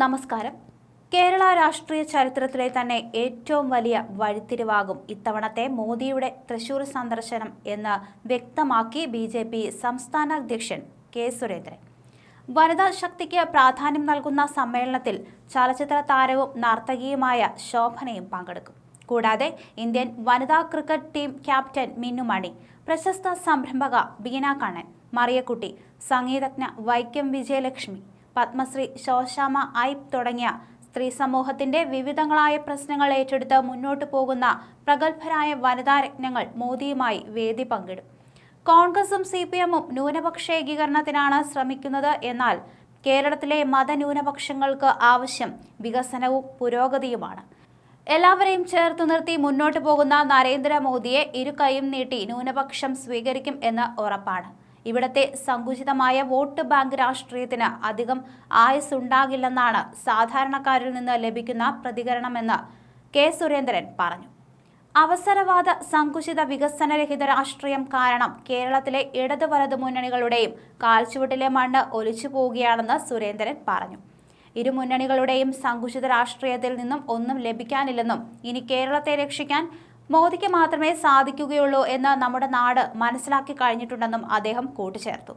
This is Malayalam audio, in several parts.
നമസ്കാരം. കേരള രാഷ്ട്രീയ ചരിത്രത്തിലെ തന്നെ ഏറ്റവും വലിയ വഴിത്തിരിവാകും ഇത്തവണത്തെ മോദിയുടെ തൃശൂർ സന്ദർശനം എന്ന് വ്യക്തമാക്കി ബി ജെ പി സംസ്ഥാന അധ്യക്ഷൻ കെ സുരേന്ദ്രൻ. വനിതാ ശക്തിക്ക് പ്രാധാന്യം നൽകുന്ന സമ്മേളനത്തിൽ ചലച്ചിത്ര താരവും നർത്തകിയുമായ ശോഭനയും പങ്കെടുക്കും. കൂടാതെ ഇന്ത്യൻ വനിതാ ക്രിക്കറ്റ് ടീം ക്യാപ്റ്റൻ മിന്നുമണി പ്രശസ്ത സംരംഭക ബീന കണ്ണൻ മറിയക്കുട്ടി സംഗീതജ്ഞ വൈക്കം വിജയലക്ഷ്മി പത്മശ്രീ ശോശാമ ഐപ് തുടങ്ങിയ സ്ത്രീ സമൂഹത്തിന്റെ വിവിധങ്ങളായ പ്രശ്നങ്ങൾ ഏറ്റെടുത്ത് മുന്നോട്ടു പോകുന്ന പ്രഗത്ഭരായ വനിതാ രജ്ഞങ്ങൾ മോദിയുമായി വേദി പങ്കിടും. കോൺഗ്രസും സി പി എമ്മും ന്യൂനപക്ഷ ഏകീകരണത്തിനാണ് ശ്രമിക്കുന്നത് എന്നാൽ കേരളത്തിലെ മതന്യൂനപക്ഷങ്ങൾക്ക് ആവശ്യം വികസനവും പുരോഗതിയുമാണ്. എല്ലാവരെയും ചേർത്ത് നിർത്തി മുന്നോട്ട് പോകുന്ന നരേന്ദ്രമോദിയെ ഇരു കൈയും നീട്ടി ന്യൂനപക്ഷം സ്വീകരിക്കും എന്ന് ഉറപ്പാണ്. ഇവിടത്തെ സങ്കുചിതമായ വോട്ട് ബാങ്ക് രാഷ്ട്രീയത്തിന് അധികം ആയുസ്സുണ്ടാകില്ലെന്നാണ് സാധാരണക്കാരിൽ നിന്ന് ലഭിക്കുന്ന പ്രതികരണമെന്ന് കെ സുരേന്ദ്രൻ പറഞ്ഞു. അവസരവാദ സങ്കുചിത വികസനരഹിത രാഷ്ട്രീയം കാരണം കേരളത്തിലെ ഇടത് വലത് മുന്നണികളുടെയും കാൽച്ചുവട്ടിലെ മണ്ണ് ഒലിച്ചു പോവുകയാണെന്ന് സുരേന്ദ്രൻ പറഞ്ഞു. ഇരു മുന്നണികളുടെയും സങ്കുചിത രാഷ്ട്രീയത്തിൽ നിന്നും ഒന്നും ലഭിക്കാനില്ലെന്നും ഇനി കേരളത്തെ രക്ഷിക്കാൻ മോദിക്ക് മാത്രമേ സാധിക്കുകയുള്ളൂ എന്ന് നമ്മുടെ നാട് മനസ്സിലാക്കി കഴിഞ്ഞിട്ടുണ്ടെന്നും അദ്ദേഹം കൂട്ടിച്ചേർത്തു.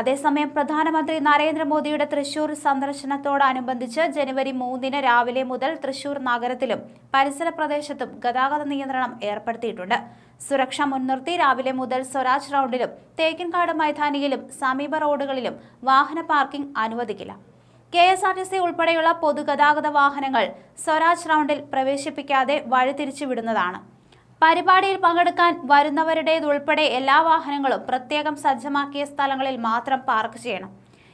അതേസമയം പ്രധാനമന്ത്രി നരേന്ദ്രമോദിയുടെ തൃശൂർ സന്ദർശനത്തോടനുബന്ധിച്ച് ജനുവരി മൂന്നിന് രാവിലെ മുതൽ തൃശൂർ നഗരത്തിലും പരിസര പ്രദേശത്തും ഗതാഗത നിയന്ത്രണം ഏർപ്പെടുത്തിയിട്ടുണ്ട്. സുരക്ഷ മുൻനിർത്തി രാവിലെ മുതൽ സ്വരാജ് റൗണ്ടിലും തേക്കിൻകാട് മൈതാനിയിലും സമീപ റോഡുകളിലും വാഹന പാർക്കിംഗ് അനുവദിക്കില്ല. K S R T C ഉൾപ്പെടെയുള്ള പൊതുഗതാഗത വാഹനങ്ങൾ സ്വരാജ് റൗണ്ടിൽ പ്രവേശിപ്പിക്കാതെ വഴിതിരിച്ചുവിടുന്നതാണ്. പരിപാടിയിൽ പങ്കെടുക്കാൻ വരുന്നവരുടേതുൾപ്പെടെ എല്ലാ വാഹനങ്ങളും പ്രത്യേകം സജ്ജമാക്കിയ സ്ഥലങ്ങളിൽ മാത്രം പാർക്ക് ചെയ്യണം.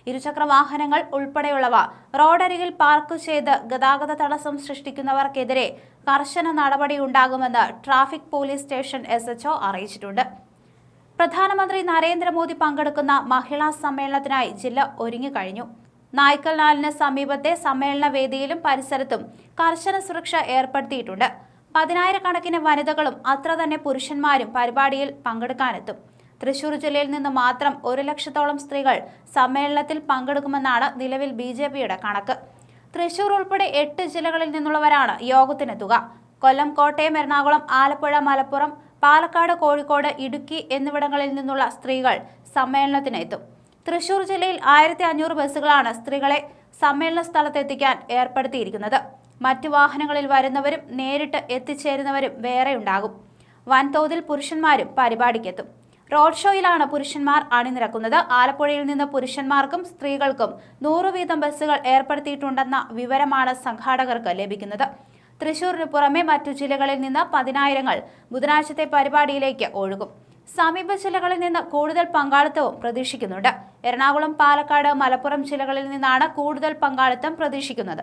ഇരുചക്ര വാഹനങ്ങൾ ഉൾപ്പെടെയുള്ളവ റോഡരികിൽ പാർക്ക് ചെയ്ത് ഗതാഗത തടസ്സം സൃഷ്ടിക്കുന്നവർക്കെതിരെ കർശന നടപടി ഉണ്ടാകുമെന്ന് traffic police station S H O അറിയിച്ചിട്ടുണ്ട്. പ്രധാനമന്ത്രി നരേന്ദ്രമോദി പങ്കെടുക്കുന്ന മഹിളാ സമ്മേളനത്തിനായി ജില്ല ഒരുങ്ങിക്കഴിഞ്ഞു. നായ്ക്കൽ നാലിന് സമീപത്തെ സമ്മേളന വേദിയിലും പരിസരത്തും കർശന സുരക്ഷ ഏർപ്പെടുത്തിയിട്ടുണ്ട്. പതിനായിരക്കണക്കിന് വനിതകളും അത്ര തന്നെ പുരുഷന്മാരും പരിപാടിയിൽ പങ്കെടുക്കാനെത്തും. തൃശൂർ ജില്ലയിൽ നിന്ന് മാത്രം ഒരു ലക്ഷത്തോളം സ്ത്രീകൾ സമ്മേളനത്തിൽ പങ്കെടുക്കുമെന്നാണ് നിലവിൽ ബി ജെ പിയുടെ കണക്ക്. തൃശൂർ ഉൾപ്പെടെ എട്ട് ജില്ലകളിൽ നിന്നുള്ളവരാണ് യോഗത്തിനെത്തുക. കൊല്ലം കോട്ടയം എറണാകുളം ആലപ്പുഴ മലപ്പുറം പാലക്കാട് കോഴിക്കോട് ഇടുക്കി എന്നിവിടങ്ങളിൽ നിന്നുള്ള സ്ത്രീകൾ സമ്മേളനത്തിനെത്തും. തൃശൂർ ജില്ലയിൽ ആയിരത്തി അഞ്ഞൂറ് ബസ്സുകളാണ് സ്ത്രീകളെ സമ്മേളന സ്ഥലത്തെത്തിക്കാൻ ഏർപ്പെടുത്തിയിരിക്കുന്നത്. മറ്റു വാഹനങ്ങളിൽ വരുന്നവരും നേരിട്ട് എത്തിച്ചേരുന്നവരും വേറെയുണ്ടാകും. വൻതോതിൽ പുരുഷന്മാരും പരിപാടിക്കെത്തും. റോഡ് ഷോയിലാണ് പുരുഷന്മാർ അണിനിരക്കുന്നത്. ആലപ്പുഴയിൽ നിന്ന് പുരുഷന്മാർക്കും സ്ത്രീകൾക്കും നൂറ് വീതം ബസ്സുകൾ ഏർപ്പെടുത്തിയിട്ടുണ്ടെന്ന വിവരമാണ് സംഘാടകർക്ക് ലഭിക്കുന്നത്. തൃശൂരിന് പുറമെ മറ്റു ജില്ലകളിൽ നിന്ന് പതിനായിരങ്ങൾ ബുധനാഴ്ചത്തെ പരിപാടിയിലേക്ക് ഒഴുകും. സമീപ ജില്ലകളിൽ നിന്ന് കൂടുതൽ പങ്കാളിത്തവും പ്രതീക്ഷിക്കുന്നുണ്ട്. എറണാകുളം പാലക്കാട് മലപ്പുറം ജില്ലകളിൽ നിന്നാണ് കൂടുതൽ പങ്കാളിത്തം പ്രതീക്ഷിക്കുന്നത്.